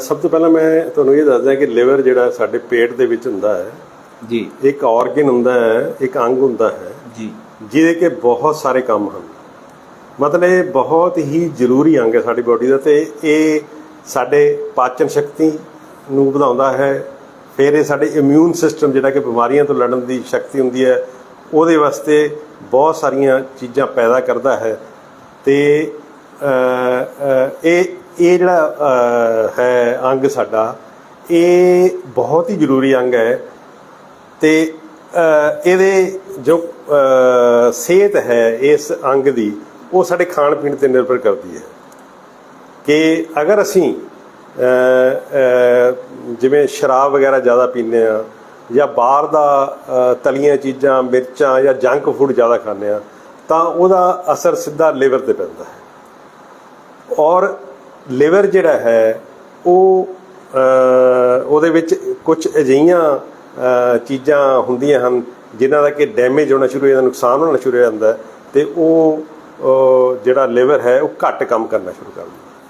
ਸਭ ਤੋਂ ਪਹਿਲਾਂ ਮੈਂ ਤੁਹਾਨੂੰ ਇਹ ਦੱਸਦਾ ਕਿ ਲਿਵਰ ਜਿਹੜਾ ਸਾਡੇ ਪੇਟ ਦੇ ਵਿੱਚ ਹੁੰਦਾ ਹੈ ਜੀ। ਇੱਕ ਆਰਗਨ ਹੁੰਦਾ ਹੈ ਇੱਕ ਅੰਗ ਹੁੰਦਾ ਹੈ ਜੀ। ਜਿਹਦੇ ਕੇ ਬਹੁਤ ਸਾਰੇ ਕੰਮ ਹਨ। ਮਤਲਬ ਇਹ ਬਹੁਤ ਹੀ ਜ਼ਰੂਰੀ ਅੰਗ ਹੈ ਸਾਡੀ ਬਾਡੀ ਦਾ ਤੇ ਇਹ ਸਾਡੇ ਪਾਚਨ ਸ਼ਕਤੀ ਨੂੰ ਵਧਾਉਂਦਾ ਹੈ। ਫਿਰ ਇਹ ਸਾਡੇ ਇਮਿਊਨ ਸਿਸਟਮ ਜਿਹੜਾ ਕਿ ਬਿਮਾਰੀਆਂ ਤੋਂ ਲੜਨ ਦੀ ਸ਼ਕਤੀ ਹੁੰਦੀ ਹੈ ਉਹਦੇ ਵਾਸਤੇ ਬਹੁਤ ਸਾਰੀਆਂ ਚੀਜ਼ਾਂ ਪੈਦਾ ਕਰਦਾ ਹੈ। ਤੇ ਇਹ ਇਹ ਜਿਹੜਾ ਹੈ ਅੰਗ ਸਾਡਾ, ਇਹ ਬਹੁਤ ਹੀ ਜ਼ਰੂਰੀ ਅੰਗ ਹੈ ਤੇ ਇਹਦੇ ਜੋ ਸਿਹਤ ਹੈ ਇਸ ਅੰਗ ਦੀ, ਉਹ ਸਾਡੇ ਖਾਣ ਪੀਣ ਤੇ ਨਿਰਭਰ ਕਰਦੀ ਹੈ। ਕਿ ਅਗਰ ਅਸੀਂ ਜਿਵੇਂ ਸ਼ਰਾਬ ਵਗੈਰਾ ਜ਼ਿਆਦਾ ਪੀਂਦੇ ਆ ਜਾਂ ਬਾਹਰ ਦਾ ਤਲੀਆਂ ਚੀਜ਼ਾਂ, ਮਿਰਚਾਂ ਜਾਂ ਜੰਕ ਫੂਡ ਜ਼ਿਆਦਾ ਖਾਂਦੇ ਆ ਤਾਂ ਉਹਦਾ ਅਸਰ ਸਿੱਧਾ ਲਿਵਰ ਤੇ ਪੈਂਦਾ ਹੈ। ਔਰ ਲਿਵਰ ਜਿਹੜਾ ਹੈ, ਉਹ ਉਹਦੇ ਵਿੱਚ ਕੁਝ ਅਜਿਹੀਆਂ ਚੀਜ਼ਾਂ ਹੁੰਦੀਆਂ ਹਨ ਜਿਨ੍ਹਾਂ ਦਾ ਕਿ ਡੈਮੇਜ ਹੋਣਾ ਸ਼ੁਰੂ ਹੋ ਜਾਂਦਾ, ਨੁਕਸਾਨ ਹੋਣਾ ਸ਼ੁਰੂ ਹੋ ਜਾਂਦਾ ਹੈ ਤੇ ਉਹ ਜਿਹੜਾ ਲਿਵਰ ਹੈ, ਉਹ ਘੱਟ ਕੰਮ ਕਰਨਾ ਸ਼ੁਰੂ ਕਰ ਦਿੰਦਾ